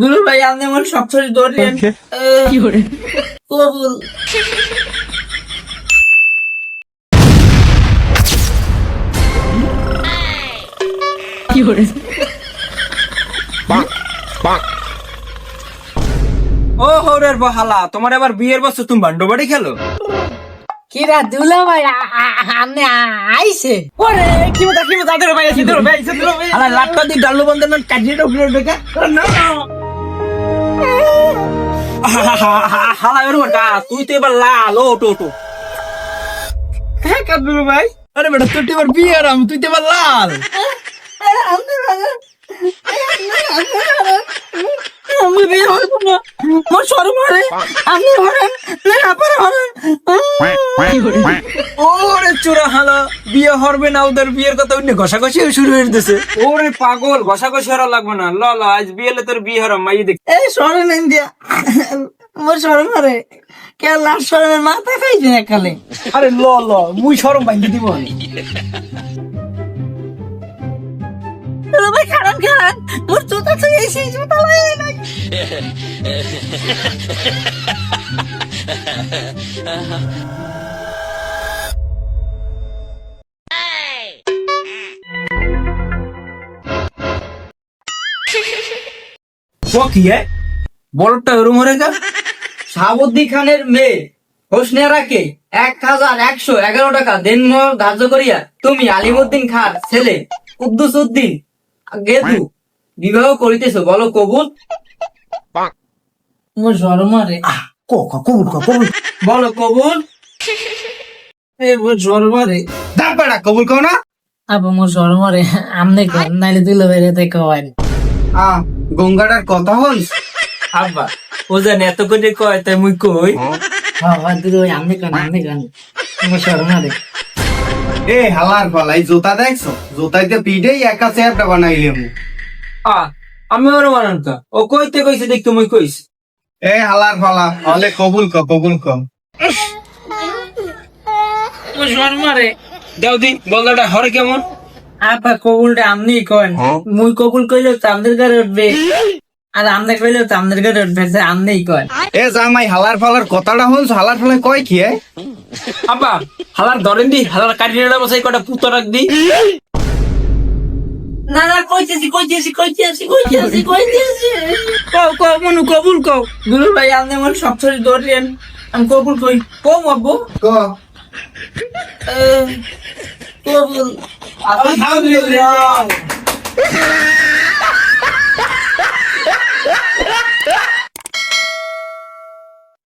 দুলু ভাই আপনি আমার সব শরীর ধরেন কি করে? কবুল। কি করে? ও হরের বহালা তোমার এবার বিয়ের বছর তুমি বান্ডো বাড়ি খেলো? কিরা দুলা ভাই আপনি আইছে। ওরে কি মতো কি মতো আদর ভাই আছে দুলা ভাই আছে দুলা ভাই আলা লাটটা দি ডালু বন্ধ না কাজিয়ে উঠল ঢোকা। না। হালা বটা তুই তো এবার লাল ওটো ওটো হ্যাঁ ভাই আরে বেটা তুই তো এবার বিয়ে আরাম তুই তো এবার লাল আমি বিয়ে হইব না। মোর সরম হরে আপনি হরেন না আপনি হরেন ওরে চোরা হালা বিয়ে হরবে না ওদের বিয়ের কথা অন্য ঘষাঘষি শুরু হয়ে দিতেছে ওরে পাগল ঘষাঘষি হরা লাগবে না। ল ল আজ বিয়ে তোর বিয়ে হরাম মাই দেখ। এই সরেন ইন্ডিয়া মোর সরম হরে কে লাস্ট সরমের মাথা খাইছে না কালে আরে ল ল মুই সরম বাইন্ধে দিব। ভাই মোর জুতা এসে জুতা কি বড়টা ওরম হরে গা শাহাবুদ্দি খানের মেয়ে হোসনেরাকে এক হাজার একশো এগারো টাকা দেন ধার্য করিয়া তুমি আলিমুদ্দিন খান ছেলে কুদ্দুস উদ্দিন গেদু বিবাহ করিতেছো বলো কবুল? মোর সরম হরে কো কো কবুল কো কবুল। বলো কবুল। এই মোর হরে দাঁড় কবুল কো না? আবা মোর সরম হরে আমনে কর নাইলে দিল বাইরে থেকে কয়। আ গঙ্গাটার কথা হইস আব্বা ও জানে এত করে কয় তাই মুই কই হ্যাঁ হ্যাঁ দিল আমনে কন আমনে কন মোর সরম হরে এ হালার ফালাই জুতা দেখছ? জুতাইতে পিঠেই একা চেয়ারটা বানাইলে মু আ আমি ওর মানান কা ও কইতে কইছে দেখ তুমি কইস এ হালার ফালা হলে কবুল ক কবুল ক মোর সরম হরে দাও দি বলদাটা হরে কেমন। আপা কবুলটা আমনি কন মুই কবুল কইলে তো আমাদের ঘরে উঠবে। আর আমনে কইলে তো আমাদের ঘরে উঠবে আমনেই কন এ জামাই হালার ফালার কথাটা হনছ হালার ফালায় কয় কি? আব্বা হালার ধরেন দি হালার কাটিয়ে বসাই কটা পুতো রাখ দি। না না কইতেছি কইতেছি কইতেছি কইতেছি কইতেছি। কও কও মনু কবুল কও। দুলু ভাই আপনি আমার সব ধরেন আমি কবুল কই। আব্বু। ক। কবুল। আলহামদুলিল্লাহ।